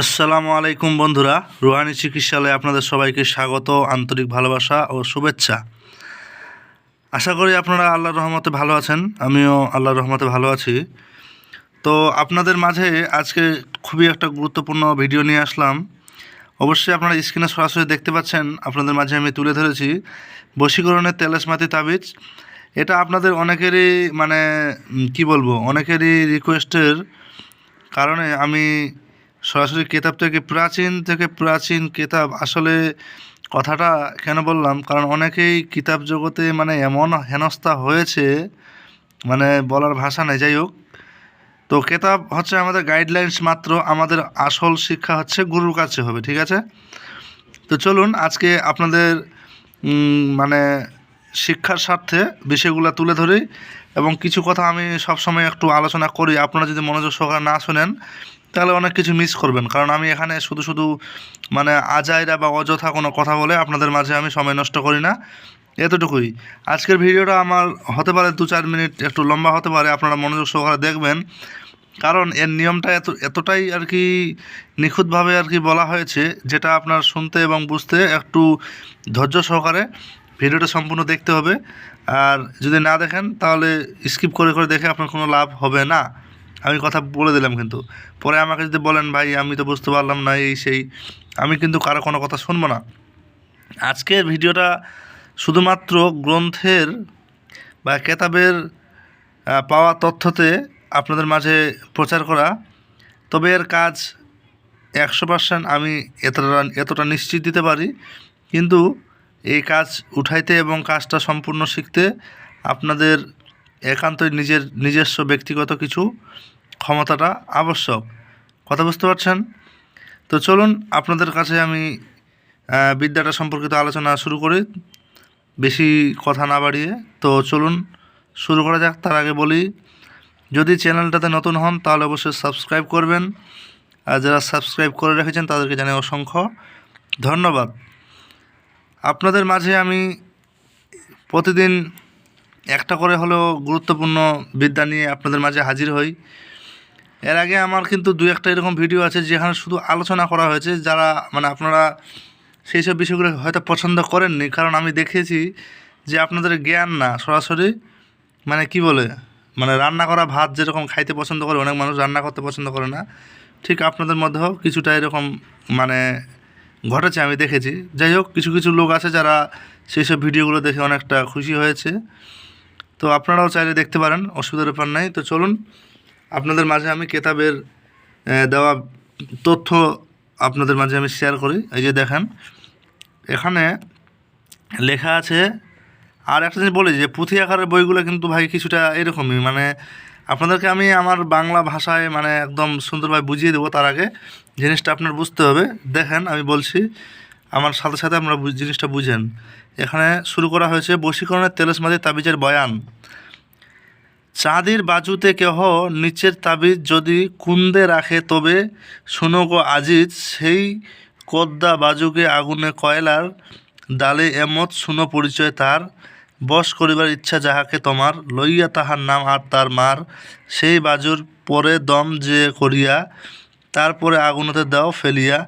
আসসালামু আলাইকুম বন্ধুরা। রুহানি চিকিৎসালয়ে আপনাদের সবাইকে স্বাগত, আন্তরিক ভালোবাসা ও শুভেচ্ছা। আশা করি আপনারা আল্লাহর রহমতে ভালো আছেন, আমিও আল্লাহর রহমতে ভালো আছি। তো আপনাদের মাঝে আজকে খুবই একটা গুরুত্বপূর্ণ ভিডিও নিয়ে আসলাম। অবশ্যই আপনারা স্ক্রিনে সরাসরি দেখতে পাচ্ছেন, আপনাদের মাঝে আমি তুলে ধরেছি বশীকরণের তেলেসমাতি তাবিজ। এটা আপনাদের অনেকেরই মানে কি বলব, অনেকেরই রিকোয়েস্টের কারণে আমি সরাসরি কেতাব থেকে প্রাচীন থেকে প্রাচীন কেতাব। আসলে কথাটা কেন বললাম? কারণ অনেকেই কিতাব জগতে মানে এমন হেনস্থা হয়েছে মানে বলার ভাষা নেই। যাই হোক, তো কেতাব হচ্ছে আমাদের গাইডলাইন্স মাত্র, আমাদের আসল শিক্ষা হচ্ছে গুরুর কাছে হবে, ঠিক আছে? তো চলুন আজকে আপনাদের মানে শিক্ষার স্বার্থে বিষয়গুলো তুলে ধরি এবং কিছু কথা আমি সবসময় একটু আলোচনা করি। আপনারা যদি মনোযোগ সহকারে না শোনেন তাহলে অনেক কিছু মিস করবেন। কারণ আমি এখানে শুধু শুধু মানে আজাইরা বা অযথা কোনো কথা বলে আপনাদের মাঝে আমি সময় নষ্ট করি না। এতটুকুই। আজকের ভিডিওটা আমার হতে পারে দু চার মিনিট, একটু লম্বা হতে পারে, আপনারা মনোযোগ সহকারে দেখবেন। কারণ এর নিয়মটা এত, এতটাই আর কি নিখুঁতভাবে আর কি বলা হয়েছে, যেটা আপনার শুনতে এবং বুঝতে একটু ধৈর্য সহকারে ভিডিওটা সম্পূর্ণ দেখতে হবে। আর যদি না দেখেন, তাহলে স্কিপ করে করে দেখে আপনার কোনো লাভ হবে না। আমি কথা বলে দিলাম কিন্তু। পরে আমাকে যদি বলেন, ভাই, আমি তো বুঝতে পারলাম না, এই সেই। আমি কিন্তু কারও কোনো কথা শুনব না। আজকের ভিডিওটা শুধুমাত্র গ্রন্থের বা কেতাবের পাওয়া তথ্যতে আপনাদের মাঝে প্রচার করা। তবে এর কাজ একশো পার্সেন্ট আমি এতটা এতটা নিশ্চিত দিতে পারি। কিন্তু এই কাজ উঠাইতে এবং কাজটা সম্পূর্ণ শিখতে আপনাদের একান্তই নিজের নিজস্ব ব্যক্তিগত কিছু ক্ষমতাটা আবশ্যক। কথা বুঝতে পারছেন? তো চলুন আপনাদের কাছে আমি বিদ্যাটা সম্পর্কিত আলোচনা শুরু করি। বেশি কথা না বাড়িয়ে। তো চলুন শুরু করা যাক। তার আগে বলি, যদি চ্যানেলটাতে নতুন হন, তাহলে অবশ্যই সাবস্ক্রাইব করবেন। আর যারা সাবস্ক্রাইব করে রেখেছেন, তাদেরকে জানাই অসংখ্য ধন্যবাদ। আপনাদের মাঝে আমি প্রতিদিন একটা করে হলেও গুরুত্বপূর্ণ বিদ্যা নিয়ে আপনাদের মাঝে হাজির হই। এর আগে আমার কিন্তু দু একটা এরকম ভিডিও আছে যেখানে শুধু আলোচনা করা হয়েছে, যারা মানে আপনারা সেই সব বিষয়গুলো হয়তো পছন্দ করেননি, কারণ আমি দেখেছি যে আপনাদের জ্ঞান না, সরাসরি মানে কি বলে মানে রান্না করা ভাত যেরকম খাইতে পছন্দ করে, অনেক মানুষ রান্না করতে পছন্দ করে না। ঠিক আপনাদের মধ্যেও কিছুটা এরকম মানে ঘটেছে, আমি দেখেছি। যাই হোক, কিছু কিছু লোক আছে যারা সেই সব ভিডিওগুলো দেখে অনেকটা খুশি হয়েছে। তো আপনারাও চাইলে দেখতে পারেন, অসুবিধার ব্যাপার নাই। তো চলুন, আপনাদের মাঝে আমি কেতাবের দেওয়া তথ্য আপনাদের মাঝে আমি শেয়ার করি। এই যে দেখেন, এখানে লেখা আছে, আর একটা জিনিস বলি যে, পুঁথি আকারের বইগুলো কিন্তু ভাই কিছুটা এরকমই মানে আপনাদেরকে আমি আমার বাংলা ভাষায় মানে একদম সুন্দরভাবে বুঝিয়ে দেবো তার আগে। জিনিসটা আপনার বুঝতে হবে। দেখেন, আমি বলছি আমার সাথে সাথে আমরা জিনিসটা বুঝেন। এখানে শুরু করা হয়েছে, বশীকরণের তেলসমাদি তাবিজের বয়ান। চাঁদির বাজুতে কেহ নিচের তাবিজ যদি কুন্দে রাখে তবে গো আজিজ, সেই কদ্দা বাজুকে আগুনে কয়লার ডালে এমত শুনো পরিচয় তার। বশ করিবার ইচ্ছা যাহাকে তোমার, লইয়া তাহার নাম আর তার মার। সেই বাজুর পরে দম যে করিয়া, তারপরে আগুনতে দাও ফেলিয়া।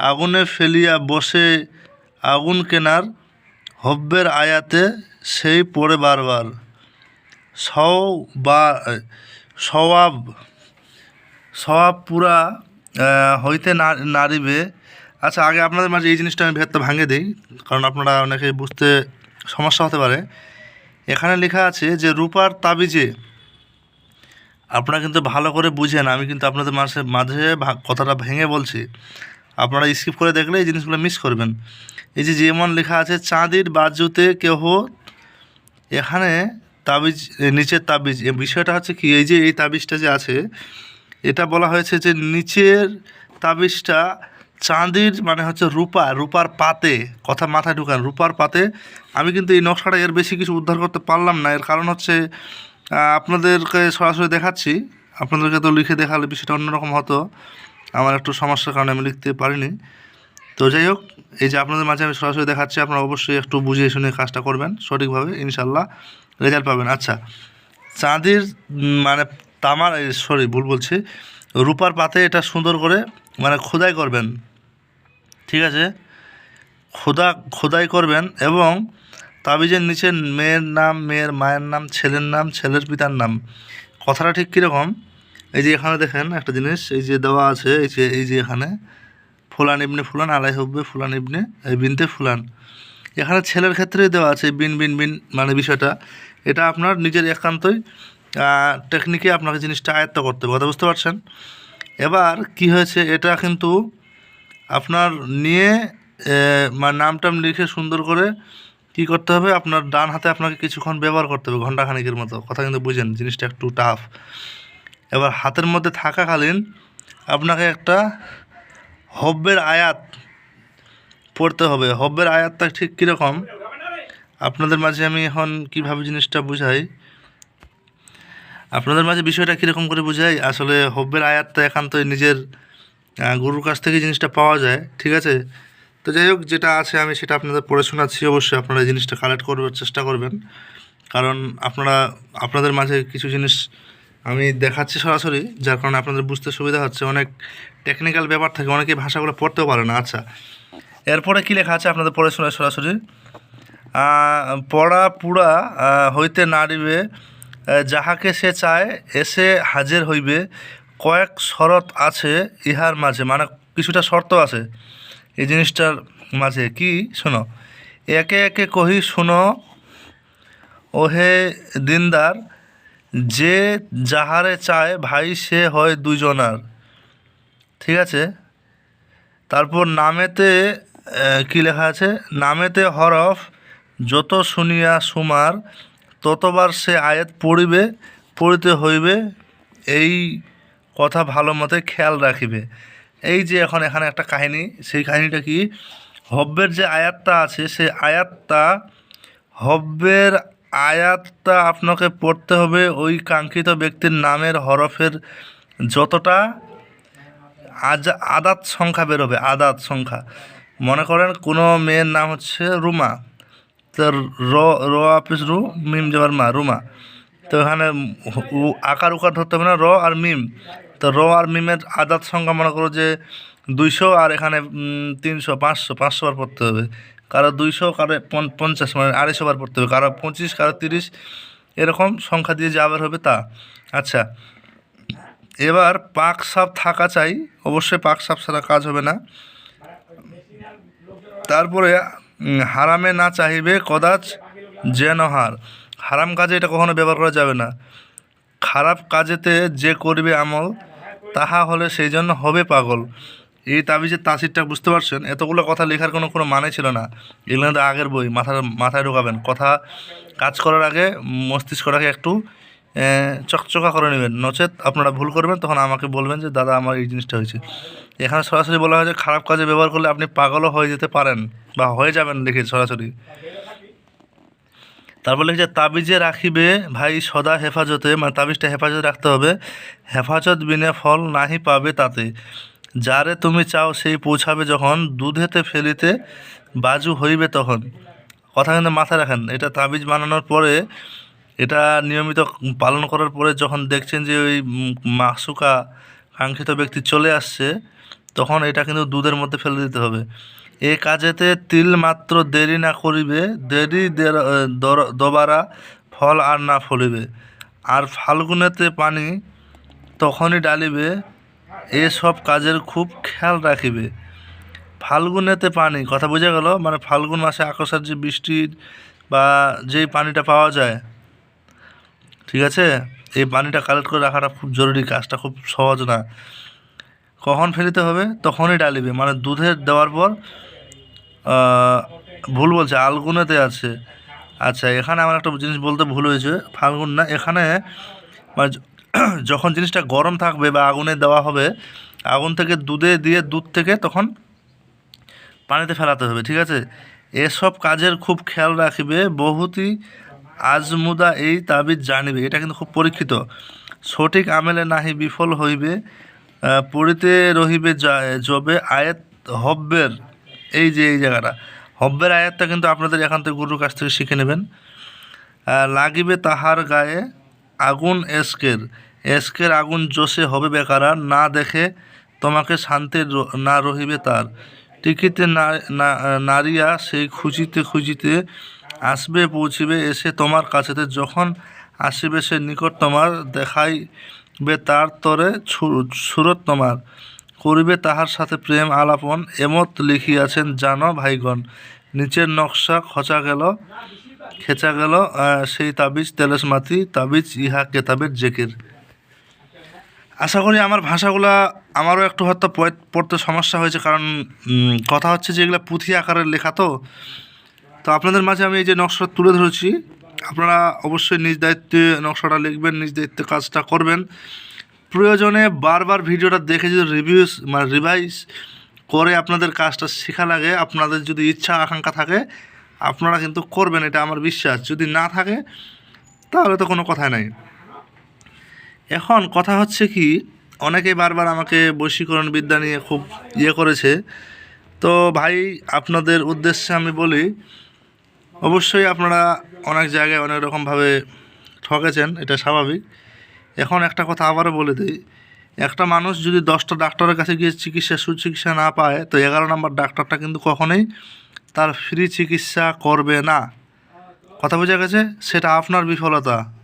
আগুনে ফেলিয়া বসে আগুন কেনার হব্যের আয়াতে সেই পড়ে বারবার। সও বা, সওয়াব সওয়াব পুরা হইতে নারিবে আচ্ছা আগে আপনাদের মাঝে এই জিনিসটা আমি ভেতরটা ভাঙে দিই, কারণ আপনারা অনেকে বুঝতে সমস্যা হতে পারে। এখানে লেখা আছে যে, রূপার তাবিজে, আপনারা কিন্তু ভালো করে বুঝেন, আমি কিন্তু আপনাদের মাঝে মাঝে কথাটা ভেঙে বলছি। আপনারা স্কিপ করে দেখলে এই জিনিসগুলো মিস করবেন। এই যে যেমন লেখা আছে, চাঁদির বাজুতে কেহ এখানে তাবিজ নিচের তাবিজ। বিষয়টা হচ্ছে কি, এই যে এই তাবিজটা যে আছে, এটা বলা হয়েছে যে নিচের তাবিজটা চাঁদির মানে হচ্ছে রূপা, রূপার পাতে, কথা মাথায় ঢুকান, রূপার পাতে। আমি কিন্তু এই নকশাটা এর বেশি কিছু উদ্ধার করতে পারলাম না। এর কারণ হচ্ছে আপনাদেরকে সরাসরি দেখাচ্ছি। আপনাদেরকে তো লিখে দেখালে বিষয়টা অন্যরকম হতো। আমার একটু সমস্যার কারণে আমি লিখতে পারিনি। তো যাই হোক, এই যে আপনাদের মাঝে আমি সরাসরি দেখাচ্ছি, আপনারা অবশ্যই একটু বুঝিয়ে শুনে কাজটা করবেন সঠিকভাবে ইনশাল্লাহ রেজাল্ট পাবেন। আচ্ছা চাঁদির মানে তামার সরি ভুল বলছি, রূপার পাতে এটা সুন্দর করে মানে খোদাই করবেন। ঠিক আছে? খোদা, খোদাই করবেন এবং তাবিজের নিচে মেয়ের নাম, মেয়ের মায়ের নাম, ছেলের নাম, ছেলের পিতার নাম। কথাটা ঠিক কীরকম? এই যে এখানে দেখেন একটা জিনিস, এই যে দেওয়া আছে, এই যে এই যে এখানে, ফুলান ইবনে ফুলান আলাই হব্বে, ফুলান ইবনে, এই বিনতে ফুলান। এখানে ছেলের ক্ষেত্রেই দেওয়া আছে, বিন বিন বিন মানে বিষয়টা। এটা আপনার নিজের একান্তই টেকনিকে আপনাকে জিনিসটা আয়ত্ত করতে হবে, কথা বুঝতে পারছেন? এবার কি হয়েছে, এটা কিন্তু আপনার নিয়ে মানে নাম টাম লিখে সুন্দর করে কি করতে হবে, আপনার ডান হাতে আপনাকে কিছুক্ষণ ব্যবহার করতে হবে, ঘন্টাখানিকের মতো। কথা কিন্তু বুঝেন, জিনিসটা একটু টাফ এবার হাতের মধ্যে থাকাকালীন আপনাকে একটা হব্বের আয়াত পড়তে হবে। হব্বের আয়াতটা ঠিক কীরকম? আপনাদের মাঝে আমি এখন কীভাবে জিনিসটা বুঝাই? আপনাদের মাঝে বিষয়টা কীরকম করে বুঝাই? আসলে হব্বের আয়াতটা একান্তই নিজের গুরুর কাছ থেকে জিনিসটা পাওয়া যায়, ঠিক আছে? তো যাই হোক, যেটা আছে আমি সেটা আপনাদের পড়ে শোনাচ্ছি। অবশ্যই আপনারা এই জিনিসটা কালেক্ট করবার চেষ্টা করবেন। কারণ আপনারা, আপনাদের মাঝে কিছু জিনিস আমি দেখাচ্ছি সরাসরি, যার কারণে আপনাদের বুঝতে সুবিধা হচ্ছে, অনেক টেকনিক্যাল ব্যাপার থাকে, অনেকে ভাষাগুলো পড়তেও পারে না। আচ্ছা এরপরে কী লেখা আছে আপনাদের পড়ে শোনায় সরাসরি? পড়া পুরা হইতে নাড়িবে যাহাকে সে চায়, এসে হাজির হইবে, কয়েক শরৎ আছে ইহার মাঝে মানে কিছুটা শর্ত আছে এই জিনিসটার মাঝে। কি? শোনো, একে একে কহি, শোনো, ওহে দিনদার যে যাহারে চায় ভাই সে হয় দুজনার ঠিক আছে? তারপর নামেতে কি লেখা আছে? নামেতে হরফ, যত শুনিয়া সুমার, ততবার সে আয়াত পড়িবে, পড়িতে হইবে, এই কথা ভালো মতে খেয়াল রাখিবে। এই যে এখন এখানে একটা কাহিনী, সেই কাহিনীটা কি? হব্বের যে আয়াতটা আছে সেই আয়াতটা হব্বের আয়াতটা আপনাকে পড়তে হবে ওই কাঙ্ক্ষিত ব্যক্তির নামের হরফের যতটা আজ আদাত সংখ্যা বেরোবে, আদাত সংখ্যা। মনে করেন কোনো মেয়ের নাম হচ্ছে রুমা, তো র র অফিস রু, মিম যাবার মা, রুমা। তো এখানে আকার উকার ধরতে হবে না, র আর মিম। তো র আর মিমের আদাত সংখ্যা মনে করো যে দুইশো আর এখানে তিনশো, পাঁচশো পাঁচশো বার পড়তে হবে। কারও দুইশো, কারও পঞ্চাশ মানে আড়াইশো বার পড়তে হবে। কারও পঁচিশ, কারও তিরিশ, এরকম সংখ্যা দিয়ে যা আবার হবে তা। আচ্ছা এবার পাক সাপ থাকা চাই। অবশ্যই পাক সাপ ছাড়া কাজ হবে না। তারপরে হারামে না চাহিবে কদাচ যেন হার। হারাম কাজে এটা কখনো ব্যবহার করা যাবে না। খারাপ কাজেতে যে করবে আমল, তাহা হলে সেই জন্য হবে পাগল। এই তাবিজের তাসিরটা বুঝতে পারছেন? এতগুলো কথা লেখার কোনো কোনো মানে ছিল না। এগুলো তো আগের বই, মাথার, মাথায় ঢোকাবেন। কথা কাজ করার আগে, মস্তিষ্কটাকে একটু চকচকা করে নেবেন। নচেত আপনারা ভুল করবেন, তখন আমাকে বলবেন যে, দাদা, আমার এই জিনিসটা হয়েছে। এখানে সরাসরি বলা হয় যে, খারাপ কাজে ব্যবহার করলে আপনি পাগলও হয়ে যেতে পারেন বা হয়ে যাবেন লিখে সরাসরি। তারপর লিখছে তাবিজে রাখিবে ভাই সদা হেফাজতে মানে তাবিজটা হেফাজতে রাখতে হবে। হেফাজত বিনে ফল নাহি পাবে তাতে। যারে তুমি চাও সেই পৌঁছাবে যখন দুধেতে ফেলিতে বাজু হইবে তখন। কথা কিন্তু মাথায় রাখেন, এটা তাবিজ বানানোর পরে, এটা নিয়মিত পালন করার পরে যখন দেখছেন যে ওই মাসুকা কাঙ্ক্ষিত ব্যক্তি চলে আসছে, তখন এটা কিন্তু দুধের মধ্যে ফেলে দিতে হবে। এ কাজেতে তিল মাত্র দেরি না করিবে দেরি, দবারা ফল আর না ফলিবে। আর ফাল্গুনেতে পানি তখনই ডালিবে এসব কাজের খুব খেয়াল রাখিবে। ফাল্গুনেতে পানি, কথা বোঝা গেল? মানে ফাল্গুন মাসে আকাশের যে বৃষ্টির বা যেই পানিটা পাওয়া যায়, ঠিক আছে? এই পানিটা কালেক্ট করে রাখাটা খুব জরুরি কাজটা খুব সহজ না। কখন ফেলিতে হবে? তখনই ডালিবে। মানে দুধের দেওয়ার পর ভুল বলছে, আলগুনেতে আছে। আচ্ছা এখানে আমার একটা জিনিস বলতে ভুল হয়েছে, ফাল্গুন না, এখানে মানে যখন জিনিসটা গরম থাকবে বা আগুনে দেওয়া হবে, আগুন থেকে দুধে দিয়ে দুধ থেকে তখন পানিতে ফেলাতে হবে, ঠিক আছে? এসব কাজের খুব খেয়াল রাখিবে, বহুতই আজমুদা এই তাবিজ জানিবে। এটা কিন্তু খুব পরীক্ষিত। সঠিক আমেলে নাহি বিফল হইবে পড়িতে রহিবে যবে আয়াত হব্বের, এই যে এই জায়গাটা, হব্বের আয়াতটা কিন্তু আপনাদের এখান থেকে গুরুর কাছ থেকে শিখে নেবেন। লাগিবে তাহার গায়ে আগুন এসকের। এসকের আগুন জোশে হবে বেকারা, না দেখে তোমাকে শান্তি না রহিবে তার। টিকিতে নারিয়া সেই খুঁজিতে খুঁজিতে আসবে, পৌঁছিবে, এসে তোমার কাছেতে। যখন আসিবে সে নিকট তোমার, দেখাইবে তার তরে সুরত তোমার। করিবে তাহার সাথে প্রেম আলাপন, এমত লিখিয়াছেন, জানো ভাইগণ, নিচের নকশা খচা গেল, খেচা গেল সেই তাবিজ তেলেস মাতি তাবিজ ইহা কেতাবের জেকের। আশা করি আমার ভাষাগুলা আমারও একটু হয়তো পড়- পড়তে সমস্যা হয়েছে, কারণ কথা হচ্ছে যে এগুলো পুঁথি আকারের লেখা তো। তো আপনাদের মাঝে আমি এই যে নকশা তুলে ধরেছি, আপনারা অবশ্যই নিজ দায়িত্বে নকশাটা লিখবেন, নিজ দায়িত্বে কাজটা করবেন। প্রয়োজনে বারবার ভিডিওটা দেখে যদি রিভিউস মানে রিভাইজ করে আপনাদের কাজটা শেখা লাগে, আপনাদের যদি ইচ্ছা, আকাঙ্ক্ষা থাকে, আপনারা কিন্তু করবেন, এটা আমার বিশ্বাস। যদি না থাকে, তাহলে তো কোনো কথা নাই। এখন কথা হচ্ছে কি অনেকেই বারবার আমাকে বশীকরণ বিদ্যা নিয়ে খুব ইয়ে করেছে। তো ভাই, আপনাদের উদ্দেশ্যে আমি বলি, অবশ্যই আপনারা অনেক জায়গায় অনেক রকমভাবে ঠকেছেন, এটা স্বাভাবিক। এখন একটা কথা আবারও বলে দিই, একটা মানুষ যদি দশটা ডাক্তারের কাছে গিয়ে চিকিৎসা, সুচিকিৎসা না পায়, তো এগারো নম্বর ডাক্তারটা কিন্তু কখনোই তার ফ্রি চিকিৎসা করবে না। কথা বোঝা গেছে? সেটা আপনার বিফলতা।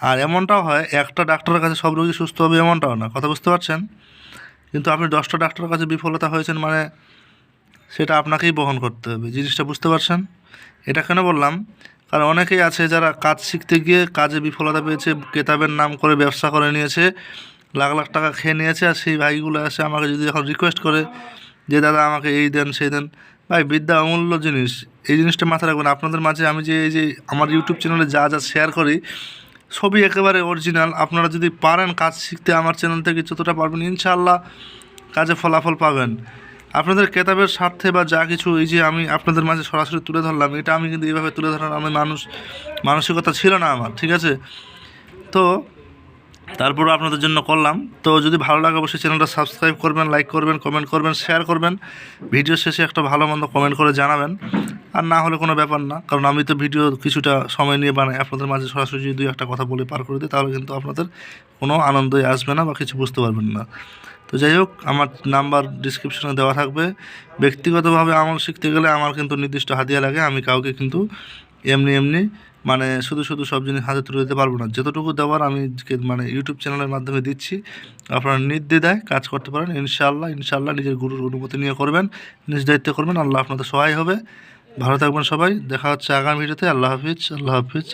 আর এমনটাও হয়, একটা ডাক্তারের কাছে সব রোগী সুস্থ হবে এমনটাও না, কথা বুঝতে পারছেন? কিন্তু আপনি দশটা ডাক্তারের কাছে বিফলতা হয়েছেন মানে সেটা আপনাকেই বহন করতে হবে, জিনিসটা বুঝতে পারছেন? এটা কেন বললাম? কারণ অনেকেই আছে যারা কাজ শিখতে গিয়ে কাজে বিফলতা পেয়েছে, কেতাবের নাম করে ব্যবসা করে নিয়েছে, লাখ লাখ টাকা খেয়ে নিয়েছে, আর সেই ভাইগুলো এসে আমাকে যদি এখন রিকোয়েস্ট করে যে, দাদা, আমাকে এই দেন, সেই দেন। ভাই, বিদ্যা অমূল্য জিনিস। এই জিনিসটা মাথায় রাখবেন, আপনাদের মাঝে আমি যে, এই যে, আমার ইউটিউব চ্যানেলে যা যা শেয়ার করি সবই একেবারে অরিজিনাল আপনারা যদি পারেন কাজ শিখতে আমার চ্যানেল থেকে যতটা পারবেন ইনশাল্লাহ কাজে ফলাফল পাবেন। আপনাদের কেতাবের স্বার্থে বা যা কিছু, এই যে আমি আপনাদের মাঝে সরাসরি তুলে ধরলাম, এটা আমি কিন্তু এইভাবে তুলে ধরার আমি মানুষ, মানসিকতা ছিল না আমার, ঠিক আছে? তো তারপরও আপনাদের জন্য করলাম। তো যদি ভালো লাগে অবশ্যই চ্যানেলটা সাবস্ক্রাইব করবেন লাইক করবেন কমেন্ট করবেন শেয়ার করবেন। ভিডিও শেষে একটা ভালো মন্দ কমেন্ট করে জানাবেন। আর না হলে কোনো ব্যাপার না, কারণ আমি তো ভিডিও কিছুটা সময় নিয়ে বানাই। আপনাদের মাঝে সরাসরি যদি একটা কথা বলে পার করে দিই, তাহলে কিন্তু আপনাদের কোনো আনন্দই আসবে না বা কিছু বুঝতে পারবেন না। তো যাই হোক, আমার নাম্বার ডিসক্রিপশনে দেওয়া থাকবে। ব্যক্তিগতভাবে আমল শিখতে গেলে আমার কিন্তু নির্দিষ্ট হাতিয়া লাগে, আমি কাউকে কিন্তু এমনি এমনি মানে শুধু শুধু সব জিনিস হাতে তুলে দিতে পারব না। যতটুকু দেওয়ার আমি মানে ইউটিউব চ্যানেলের মাধ্যমে দিচ্ছি। আপনারা নির্দ্বিধায় কাজ করতে পারেন। ইনশাআল্লাহ ইনশাআল্লাহ নিজের গুরুর অনুমতি নিয়ে করবেন, নিজ দায়িত্ব করবেন। আল্লাহ আপনাদের সহায় হবে। ভালো থাকবেন সবাই। দেখা হচ্ছে আগামী ভিডিওতে। আল্লাহ হাফিজ আল্লাহ হাফিজ।